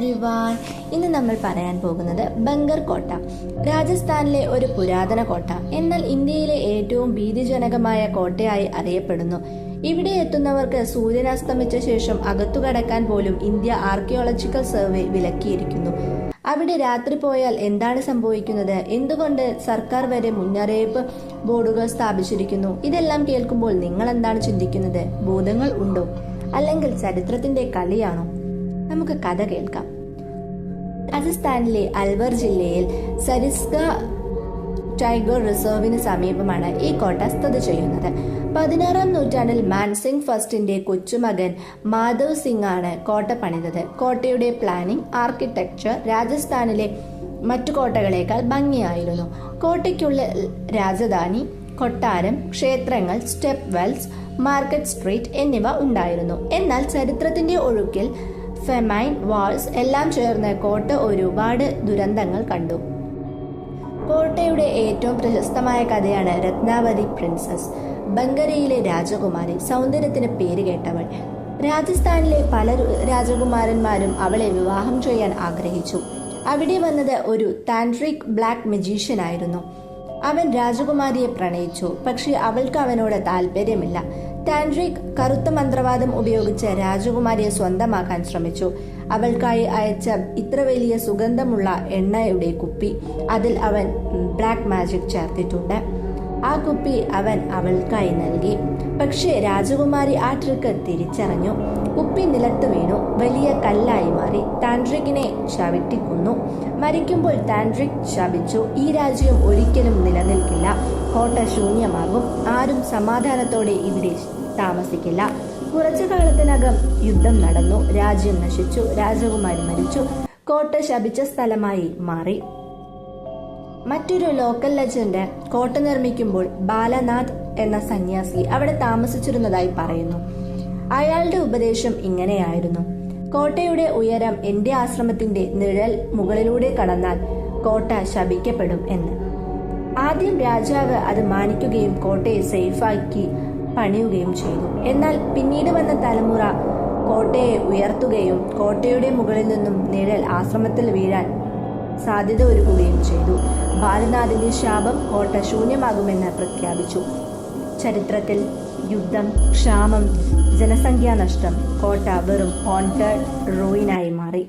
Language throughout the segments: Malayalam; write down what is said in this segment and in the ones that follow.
എവ്രിവാൻ ഇന്ന് നമ്മൾ പറയാൻ പോകുന്നത് ബംഗർ കോട്ട. രാജസ്ഥാനിലെ ഒരു പുരാതന കോട്ട. എന്നാൽ ഇന്ത്യയിലെ ഏറ്റവും ഭീതിജനകമായ കോട്ടയായി അറിയപ്പെടുന്നു. ഇവിടെ എത്തുന്നവർക്ക് സൂര്യൻ അസ്തമിച്ച ശേഷം അകത്തു കടക്കാൻ പോലും ഇന്ത്യ ആർക്കിയോളജിക്കൽ സർവേ വിലക്കിയിരിക്കുന്നു. അവിടെ രാത്രി പോയാൽ എന്താണ് സംഭവിക്കുന്നത്? എന്തുകൊണ്ട് സർക്കാർ വരെ മുന്നറിയിപ്പ് ബോർഡുകൾ സ്ഥാപിച്ചിരിക്കുന്നു? ഇതെല്ലാം കേൾക്കുമ്പോൾ നിങ്ങൾ എന്താണ് ചിന്തിക്കുന്നത്? ഭൂതങ്ങൾ ഉണ്ടോ? അല്ലെങ്കിൽ ചരിത്രത്തിന്റെ കളിയാണോ? നമുക്ക് കഥ കേൾക്കാം. രാജസ്ഥാനിലെ അൽവർ ജില്ലയിൽ സരിസ്ക ടൈഗർ റിസർവിന് സമീപമാണ് ഈ കോട്ട സ്ഥിതി ചെയ്യുന്നത്. പതിനാറാം നൂറ്റാണ്ടിൽ മാൻസിംഗ് ഫസ്റ്റിന്റെ കൊച്ചുമകൻ മാധവ് സിംഗ് ആണ് കോട്ട പണിതത്. കോട്ടയുടെ പ്ലാനിംഗ് ആർക്കിടെക്ചർ രാജസ്ഥാനിലെ മറ്റു കോട്ടകളേക്കാൾ ഭംഗിയായിരുന്നു. കോട്ടയ്ക്കുള്ള രാജധാനി കൊട്ടാരം ക്ഷേത്രങ്ങൾ സ്റ്റെപ്പ് വെൽസ് മാർക്കറ്റ് സ്ട്രീറ്റ് എന്നിവ ഉണ്ടായിരുന്നു. എന്നാൽ ചരിത്രത്തിന്റെ ഒഴുക്കിൽ ഫെമൈൻ വാൾസ് എല്ലാം ചേർന്ന് കോട്ട ഒരുപാട് ദുരന്തങ്ങൾ കണ്ടു. കോട്ടയുടെ ഏറ്റവും പ്രശസ്തമായ കഥയാണ് രത്നാവതി പ്രിൻസസ്. ബംഗരയിലെ രാജകുമാരി സൗന്ദര്യത്തിന് പേര് കേട്ടവൾ. രാജസ്ഥാനിലെ പല രാജകുമാരന്മാരും അവളെ വിവാഹം ചെയ്യാൻ ആഗ്രഹിച്ചു. അവിടെ വന്നത് ഒരു താൻട്രിക് ബ്ലാക്ക് മജീഷ്യൻ ആയിരുന്നു അവൻ രാജകുമാരിയെ പ്രണയിച്ചു പക്ഷേ അവൾക്ക് അവനോട് താല്പര്യമില്ല താൻട്രിക് കറുത്ത മന്ത്രവാദം ഉപയോഗിച്ച് രാജകുമാരിയെ സ്വന്തമാക്കാൻ ശ്രമിച്ചു. അവൾക്കായി അയച്ച ഇത്ര വലിയ സുഗന്ധമുള്ള എണ്ണയുടെ കുപ്പി അതിൽ അവൻ ബ്ലാക്ക് മാജിക് ചേർത്തിട്ടുണ്ട്. ആ കുപ്പി അവൻ അവൾക്കായി നൽകി. പക്ഷേ രാജകുമാരി ആ ട്രിക്ക് തിരിച്ചറിഞ്ഞു. കുപ്പി നിലത്ത് വീണു. വലിയ കല്ലായി മാറി. താൻഡ്രിക്കിനെ ചവിട്ടിക്കൊന്നു. മരിക്കുമ്പോൾ താൻഡ്രിക് ശപിച്ചു. ഈ രാജ്യം ഒരിക്കലും നിലനിൽക്കില്ല. കോട്ട ശൂന്യമാകും. ആരും സമാധാനത്തോടെ ഇവിടെ താമസിക്കില്ല. കുറച്ചു കാലത്തിനകം യുദ്ധം നടന്നു. രാജ്യം നശിച്ചു. രാജകുമാരി മരിച്ചു. കോട്ട ശപിച്ച സ്ഥലമായി മാറി. മറ്റൊരു ലോക്കൽ ലെജൻഡ് കോട്ട നിർമ്മിക്കുമ്പോൾ ബാലനാഥ് എന്ന സന്യാസി അവിടെ താമസിച്ചിരുന്നതായി പറയുന്നു. അയാളുടെ ഉപദേശം ഇങ്ങനെയായിരുന്നു. കോട്ടയുടെ ഉയരം എന്റെ ആശ്രമത്തിന്റെ നിഴൽ മുകളിലൂടെ കടന്നാൽ കോട്ട ശപിക്കപ്പെടും എന്ന്. ആദ്യം രാജാവ് അത് മാനിക്കുകയും കോട്ടയെ സേഫാക്കി പണിയുകയും ചെയ്തു. എന്നാൽ പിന്നീട് വന്ന തലമുറ കോട്ടയെ ഉയർത്തുകയും കോട്ടയുടെ മുകളിൽ നിന്നും നിഴൽ ആശ്രമത്തിൽ വീഴാൻ സാധ്യത ഒരുക്കുകയും ചെയ്തു. ബാലനാഥിന്റെ ശാപം കോട്ട ശൂന്യമാകുമെന്ന് പ്രഖ്യാപിച്ചു. ചരിത്രത്തിൽ യുദ്ധം ക്ഷാമം ജനസംഖ്യാ നഷ്ടം കോട്ട വെറും ഹോണ്ടഡ് റോയിനായി മാറി.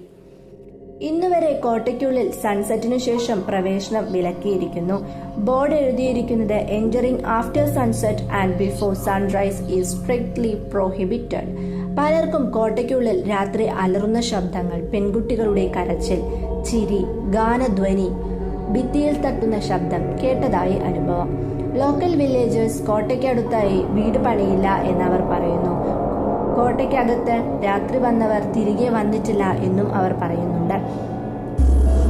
ഇന്നുവരെ കോട്ടയ്ക്കുള്ളിൽ സൺസെറ്റിനു ശേഷം പ്രവേശനം വിലക്കിയിരിക്കുന്നു. ബോർഡ് എഴുതിയിരിക്കുന്നത് entering after sunset and before sunrise is strictly prohibited പലർക്കും കോട്ടയ്ക്കുള്ളിൽ രാത്രി അലറുന്ന ശബ്ദങ്ങൾ പെൺകുട്ടികളുടെ കരച്ചിൽ ചിരി ഗാനധ്വനി ഭിത്തിയിൽ തട്ടുന്ന ശബ്ദം കേട്ടതായി അനുഭവം. ലോക്കൽ വില്ലേജേഴ്സ് കോട്ടയ്ക്കടുത്തായി വീട് പണിയില്ല എന്നവർ പറയുന്നു. കോട്ടയ്ക്കകത്ത് രാത്രി വന്നവർ തിരികെ വന്നിട്ടില്ല എന്നും അവർ പറയുന്നുണ്ട്.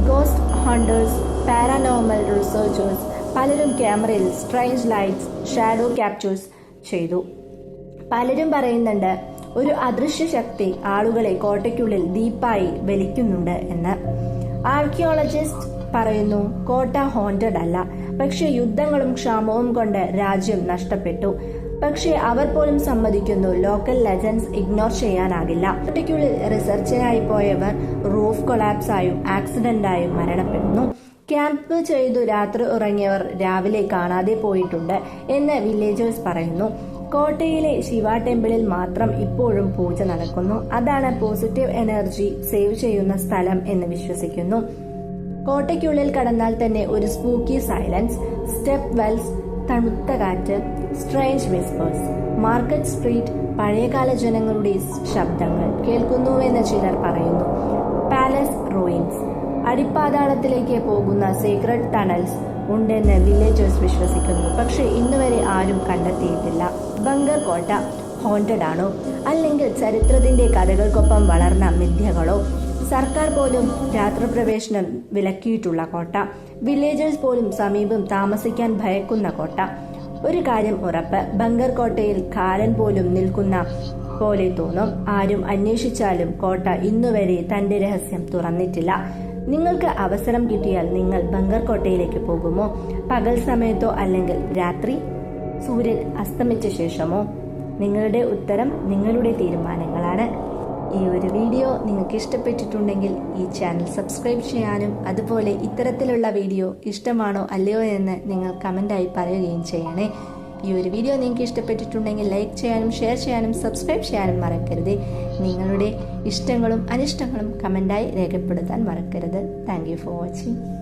ഗോസ്റ്റ് ഹണ്ടേഴ്സ് പാരാനോമൽ റിസർച്ചേഴ്സ് പലരും ക്യാമറയിൽ സ്ട്രേഞ്ച് ലൈറ്റ്സ് ഷാഡോ ക്യാപ്ചേഴ്സ് ചെയ്തു. പലരും പറയുന്നുണ്ട് ഒരു അദൃശ്യ ശക്തി ആളുകളെ കോട്ടയ്ക്കുള്ളിൽ ദീപായി വലിക്കുന്നുണ്ട് എന്ന്. ആർക്കിയോളജിസ്റ്റ് പറയുന്നു കോട്ട ഹോണ്ടഡ് അല്ല. പക്ഷെ യുദ്ധങ്ങളും ക്ഷാമവും കൊണ്ട് രാജ്യം നഷ്ടപ്പെട്ടു. പക്ഷേ അവർ പോലും സമ്മതിക്കുന്നു ലോക്കൽ ലെജൻസ് ഇഗ്നോർ ചെയ്യാനാകില്ല. കോട്ടയ്ക്കുള്ളിൽ റിസർച്ചിനായി പോയവർ റൂഫ് കൊളാപ്സായും ആക്സിഡന്റായും മരണപ്പെടുന്നു. ക്യാമ്പ് ചെയ്തു രാത്രി ഉറങ്ങിയവർ രാവിലെ കാണാതെ പോയിട്ടുണ്ട് എന്ന് വില്ലേജേഴ്സ് പറയുന്നു. കോട്ടയിലെ ശിവ ടെമ്പിളിൽ മാത്രം ഇപ്പോഴും പൂജ നടക്കുന്നു. അതാണ് പോസിറ്റീവ് എനർജി സേവ് ചെയ്യുന്ന സ്ഥലം എന്ന് വിശ്വസിക്കുന്നു. കോട്ടയ്ക്കുള്ളിൽ കടന്നാൽ തന്നെ ഒരു സ്പൂക്കി സൈലൻസ് സ്റ്റെപ്പ് വെൽസ് തണുത്ത കാറ്റ് സ്ട്രേഞ്ച് വിസ്പേഴ്സ് മാർക്കറ്റ് സ്ട്രീറ്റ് പഴയകാല ജനങ്ങളുടെ ശബ്ദങ്ങൾ കേൾക്കുന്നുവെന്ന് ചിലർ പറയുന്നു. പാലസ് റൂയിൻസ് അടിപ്പാതാളത്തിലേക്ക് പോകുന്ന സീക്രട്ട് ടണൽസ് ഉണ്ടെന്ന് വില്ലേജേഴ്സ് വിശ്വസിക്കുന്നു. പക്ഷേ ഇന്നുവരെ ആരും കണ്ടെത്തിയിട്ടില്ല. ബങ്കർ കോട്ട ഹോണ്ടഡ് ആണോ? അല്ലെങ്കിൽ ചരിത്രത്തിന്റെ കഥകൾക്കൊപ്പം വളർന്ന മിഥ്യകളോ? സർക്കാർ പോലും രാത്രിപ്രവേശനം വിലക്കിയിട്ടുള്ള കോട്ട. വില്ലേജേഴ്സ് പോലും സമീപം താമസിക്കാൻ ഭയക്കുന്ന കോട്ട. ഒരു കാര്യം ഉറപ്പ് ബങ്കർ കോട്ടയിൽ കാലൻ പോലും നിൽക്കുന്ന പോലെ തോന്നും. ആരും അന്വേഷിച്ചാലും കോട്ട ഇന്നുവരെ തന്റെ രഹസ്യം തുറന്നിട്ടില്ല. നിങ്ങൾക്ക് അവസരം കിട്ടിയാൽ നിങ്ങൾ ബങ്കർകോട്ടയിലേക്ക് പോകുമോ? പകൽ സമയത്തോ അല്ലെങ്കിൽ രാത്രി? സൂര്യൻ അസ്തമിച്ച ശേഷമോ? നിങ്ങളുടെ ഉത്തരം നിങ്ങളുടെ തീരുമാനങ്ങളാണ്. ഈ ഒരു വീഡിയോ നിങ്ങൾക്ക് ഇഷ്ടപ്പെട്ടിട്ടുണ്ടെങ്കിൽ ഈ ചാനൽ സബ്സ്ക്രൈബ് ചെയ്യാനും അതുപോലെ ഇത്തരത്തിലുള്ള വീഡിയോ ഇഷ്ടമാണോ അല്ലയോ എന്ന് നിങ്ങൾ കമന്റായി പറയുകയും ചെയ്യണേ. ഈ ഒരു വീഡിയോ നിങ്ങൾക്ക് ഇഷ്ടപ്പെട്ടിട്ടുണ്ടെങ്കിൽ ലൈക്ക് ചെയ്യാനും ഷെയർ ചെയ്യാനും സബ്സ്ക്രൈബ് ചെയ്യാനും മറക്കരുത്. നിങ്ങളുടെ ഇഷ്ടങ്ങളും അനിഷ്ടങ്ങളും കമന്റായി രേഖപ്പെടുത്താൻ മറക്കരുത്. Thank for watching